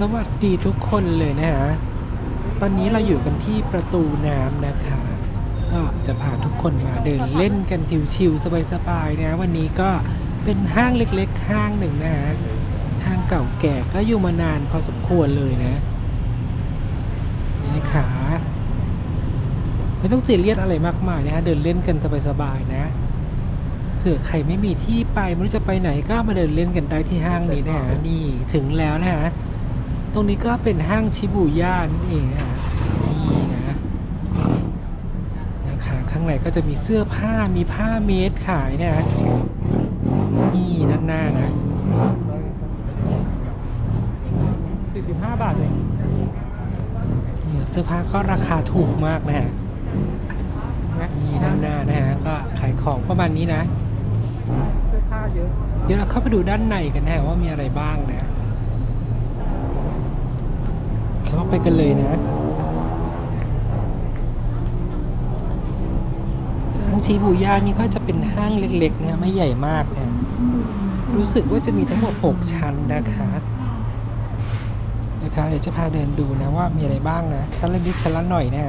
สวัสดีทุกคนเลยนะฮะ ตอนนี้เราอยู่กันที่ประตูน้ำนะคะ ก็จะพาทุกคนมาเดินเล่นกันชิวๆสบายๆนะ วันนี้ก็เป็นห้างเล็กๆห้างหนึ่งนะฮะ ห้างเก่าแก่ก็อยู่มานานพอสมควรเลยนะนี่นะคะไม่ต้องเสียเรียสอะไรมากมายนะฮะ เดินเล่นกันสบายๆนะ เผื่อใครไม่มีที่ไปไม่รู้จะไปไหนก็มาเดินเล่นกันได้ที่ห้างนี้นะฮะ นี่ถึงแล้วนะฮะ ตรงนี้ก็เป็นห้างชิบูย่านั่นเองนะฮะนี่นะนะคะข้างในก็จะมีเสื้อผ้ามีผ้าเมดขายนะฮะนี่ด้านหน้านะ45 บาทเองเนี่ยเสื้อผ้าก็ราคาถูกมากนะฮะนะนี่ด้านหน้านะฮะก็ขายของประมาณนี้นะ เสื้อผ้าเยอะ เดี๋ยวเราเข้าไปดูด้านในกันนะฮะว่ามีอะไรบ้างนะ เข้าไปกันเลยนะห้างชิบูย่านี่ก็จะเป็นห้างเล็กๆนะไม่ใหญ่มากนะรู้สึกว่าจะมีทั้งหมด 6 ชั้นนะคะนะคะเดี๋ยวจะพาเดินดูนะว่ามีอะไรบ้างนะ ชั้นละนิดชั้นละหน่อยนะ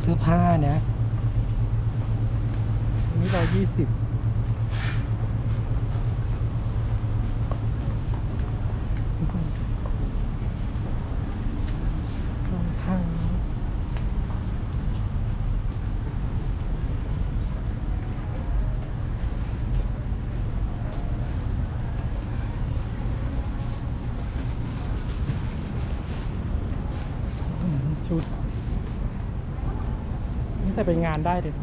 เสื้อผ้านะอันนี้เรา20รองเท้าอืมชุด นี่ ใส่ไปงานได้เลย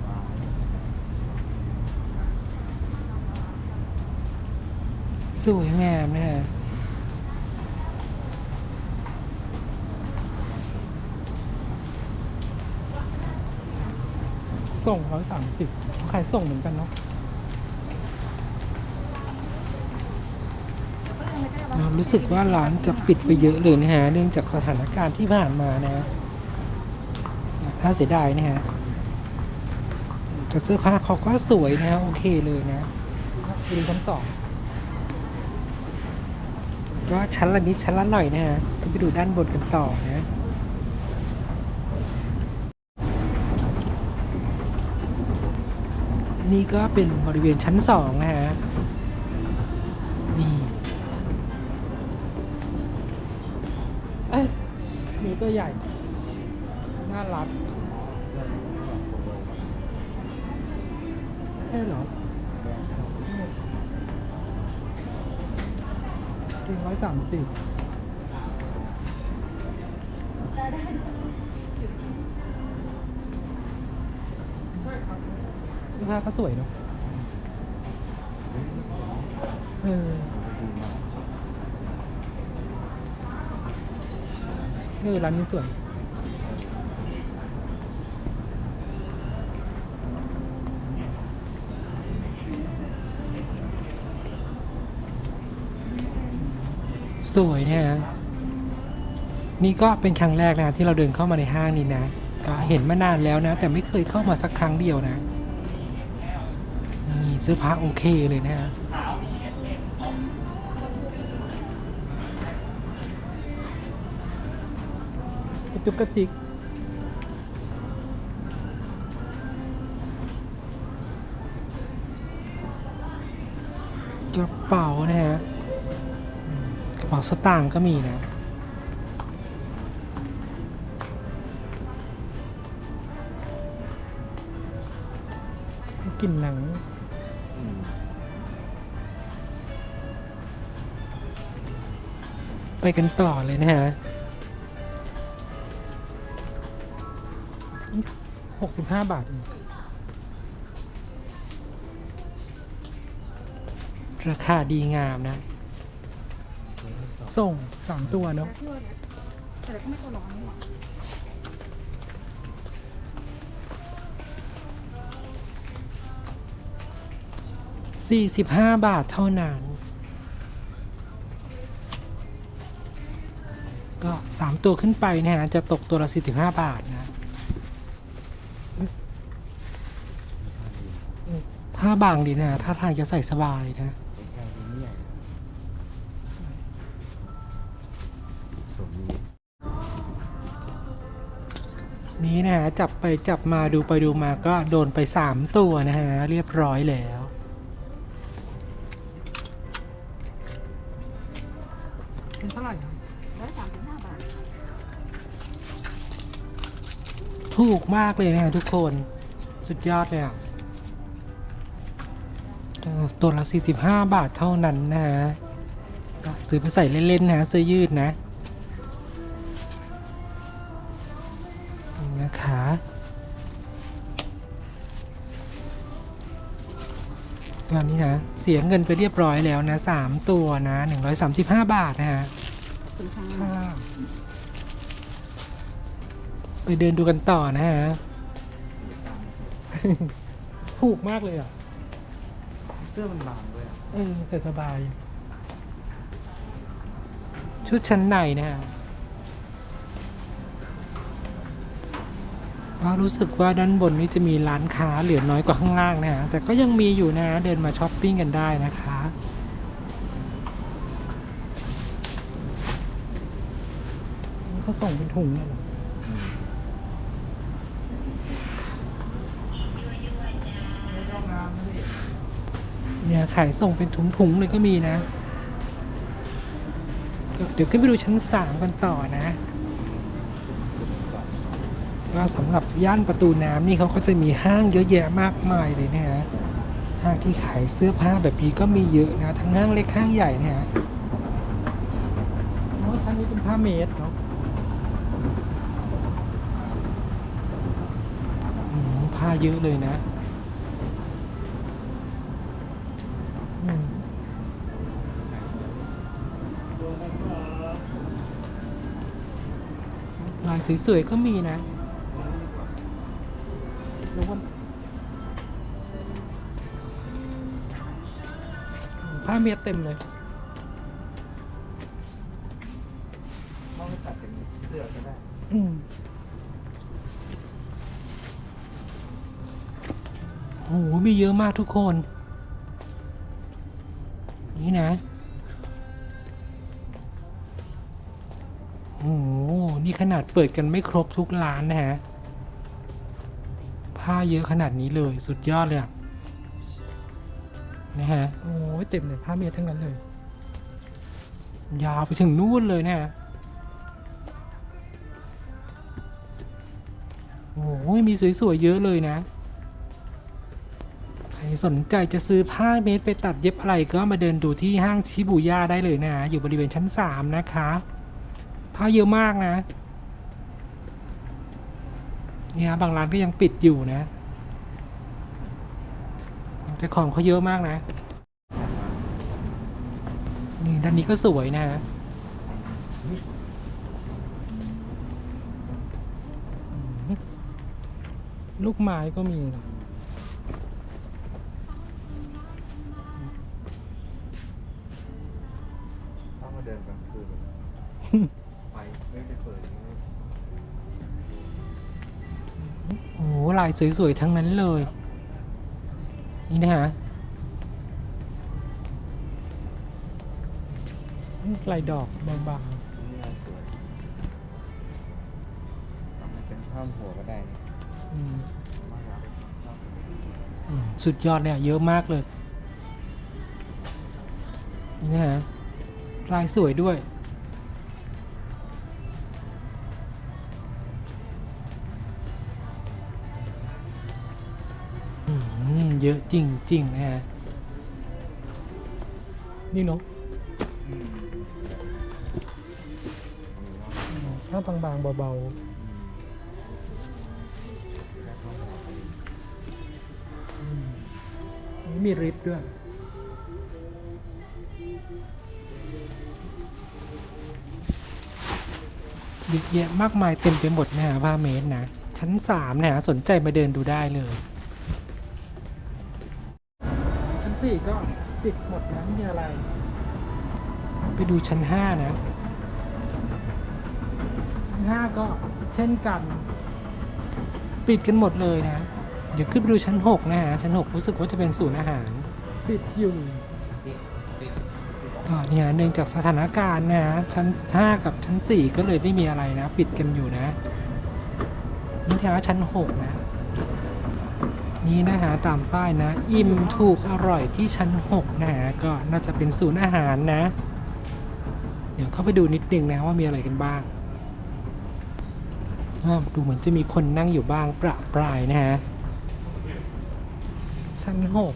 สวยงามนะฮะส่งร้อยสามสิบขายส่งเหมือนกันเนาะรู้สึกว่าร้านจะปิดไปเยอะเลยนะฮะ เนื่องจากสถานการณ์ที่ผ่านมานะน่าเสียดายนะฮะ แต่เสื้อผ้าเขาก็สวยนะโอเคเลยนะดูชั้นสองก็ชั้นละนิดชั้นละหน่อยนะฮะก็ไปดูด้านบนกันต่อนะอันนี้ก็เป็นบริเวณชั้นสองนะฮะนี่เอ้ยมีตัวใหญ่ น่ารัก ช่เหรอถึงร้อยสามสิบเสื้อผ้าก็สวยเนาะเออเออร้านนี้สวย สวยนะฮะนี่ก็เป็นครั้งแรกนะที่เราเดินเข้ามาในห้างนี้นะ ก็เห็นมานานแล้วนะ แต่ไม่เคยเข้ามาสักครั้งเดียวนะนี่เสื้อผ้าโอเคเลยนะฮะกระจุกกระติก สตางค์ก็มีนะ กลิ่นหนัง ไปกันต่อเลยนะฮะหกสิบห้าบาทเองราคาดีงามนะ ส่งสามตัวเนาะแต่ก็ไม่ตัวร้อนนี่หรอ45บาทเท่านั้น ก็3ตัวขึ้นไปนะฮะ จะตกตัวละ45บาทนะผ้าบางดีนะ ถ้าทางจะใส่สบายนะ นี้นะฮะจับไปจับมาดูไปดูมาก็โดนไปสามตัวนะฮะเรียบร้อยแล้ว เป็นเท่าไหร่ครับร้อยสามสิบห้าบาทถูกมากเลยนะฮะทุกคนสุดยอดเลยอะเออตัวละ 45 บาทเท่านั้นนะฮะก็ซื้อไปใส่เล่นๆนะเสื้อยืดนะ ตอนนี้นะ เสียเงินไปเรียบร้อยแล้วนะ3ตัวนะ135บาทนะฮะขอบคุณค่ะค่ะไปเดินดูกันต่อนะฮะถูกมากเลยอะ เสื้อมันบางด้วยอะเออแต่สบาย ชุดชั้นในนะฮะ ก็รู้สึกว่าด้านบนนี้จะมีร้านค้าเหลือน้อยกว่าข้างล่างนะฮะแต่ก็ยังมีอยู่นะเดินมาช้อปปิ้งกันได้นะคะเขาส่งเป็นถุงเลยเหรอไม่ชอบน้ำนะพี่เนี่ยขายส่งเป็นถุงๆเลยก็มีนะก็เดี๋ยวขึ้นไปดูชั้นสามกันต่อนะ ก็สำหรับย่านประตูน้ำนี่เขาก็จะมีห้างเยอะแยะมากมายเลยนะฮะห้างที่ขายเสื้อผ้าแบบนี้ก็มีเยอะนะ ทั้งห้างเล็กห้างใหญ่เนี่ยฮะเพราะว่าชั้นนี้เป็นผ้าเมตรเนาะอืมผ้าเยอะเลยนะอืมลายสวยๆก็มีนะ ผ้าเมตรเต็มเลยต้องไปตัดเป็นเสื้อก็ได้อืมโอ้โหมีเยอะมากทุกคน นี่นะโอ้โหนี่ขนาดเปิดกันไม่ครบทุกร้านนะฮะ ผ้าเยอะขนาดนี้เลยสุดยอดเลยอะ นะฮะโอ้ยเต็มเลยผ้าเมตรทั้งนั้นเลย ยาวไปถึงนู่นเลยนะฮะโอ้โหมีสวยๆเยอะเลยนะ ใครสนใจจะซื้อผ้าเมตรไปตัดเย็บอะไรก็มาเดินดูที่ห้างชิบูย่าได้เลยนะ อยู่บริเวณชั้น 3 นะคะ ผ้าเยอะมากนะเนี่ยบางร้านก็ยังปิดอยู่นะ แต่ของเขาเยอะมากนะ นี่ด้านนี้ก็สวยนะลูกไม้ก็มีนะต้องมาเดินกลางคืนแบบไฟไม่ได้เปิดอย่างนี้โอ้โหลายสวยๆ ทั้งนั้นเลย นี่นะฮะลายดอกบางนี่งานสวยทำเป็นผ้าหัวก็ได้นะๆอืมมากครับอืมสุดยอดเนี่ยเยอะมากเลย นี่นะฮะลายสวยด้วย เยอะจริง ๆ นะฮะ นี่เนาะอืมผ้าบางๆเบาอืมแค่ผ้าหัวก็ดีๆอืมอันนี้มีริบด้วยเยอะแยะมากมายเต็มไปหมดนะฮะว่าเมตรนะ ชั้นสามนะฮะสนใจมาเดินดูได้เลย สี่ก็ปิดหมดนะไม่มีอะไร ไปดูชั้นห้านะ ชั้นห้าก็เช่นกัน ปิดกันหมดเลยนะ เดี๋ยวขึ้นไปดูชั้น6นะฮะ ชั้น6รู้สึกว่าจะเป็นศูนย์อาหาร ปิดอยู่ก็เนี่ยเนื่องจากสถานการณ์นะฮะชั้น5กับชั้น4ก็เลยไม่มีอะไรนะ ปิดกันอยู่นะ นี่แถวชั้นหกนะ นี่นะฮะตามป้ายนะ อิ่มถูกอร่อยที่ชั้นหกนะฮะก็น่าจะเป็นศูนย์อาหารนะ เดี๋ยวเข้าไปดูนิดนึงนะว่ามีอะไรกันบ้างดูเหมือนจะมีคนนั่งอยู่บ้างประปรายนะฮะ ชั้นหก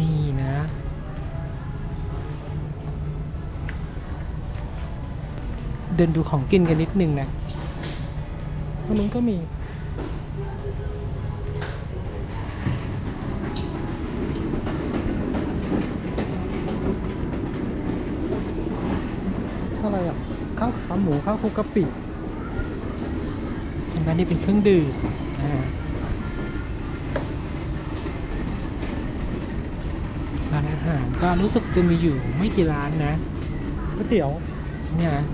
นี่นะเดินดูของกินกันนิดนึงนะตรงนู้นก็มี อะไรอะข้าวขาหมูข้าวคลุกกะปิตรงนั้นนี่เป็นเครื่องดื่มนะฮะร้านอาหารก็รู้สึกจะมีอยู่ไม่กี่ร้านนะก๋วยเตี๋ยวเนี่ยนะ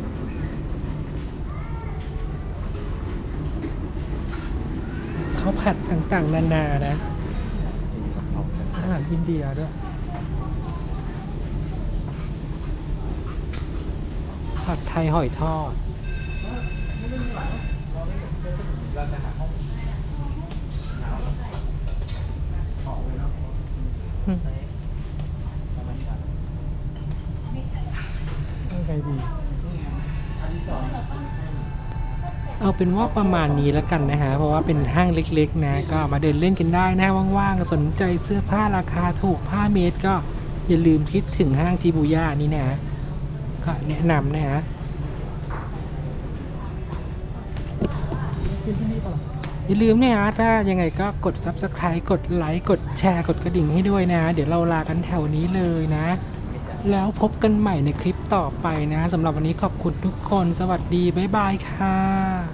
ข้าวผัดต่างๆ นานานะอาหารอินเดียด้วยผัดไทยหอยทอดยังไงดี เอาเป็นว่าประมาณนี้แล้วกันนะฮะ เพราะว่าเป็นห้างเล็กๆนะ ก็มาเดินเล่นกันได้นะว่างๆ สนใจเสื้อผ้าราคาถูกผ้าเมตรก็อย่าลืมคิดถึงห้างจิบูย่านี่นะ ก็แนะนำนะฮะอย่าลืมเนี่ยนะถ้ายังไงก็กด Subscribe กดไลค์กดแชร์กดกระดิ่งให้ด้วยนะ เดี๋ยวเราลากันแถวนี้เลยนะ แล้วพบกันใหม่ในคลิปต่อไปนะสำหรับวันนี้ขอบคุณทุกคน สวัสดี บ๊ายบายค่ะ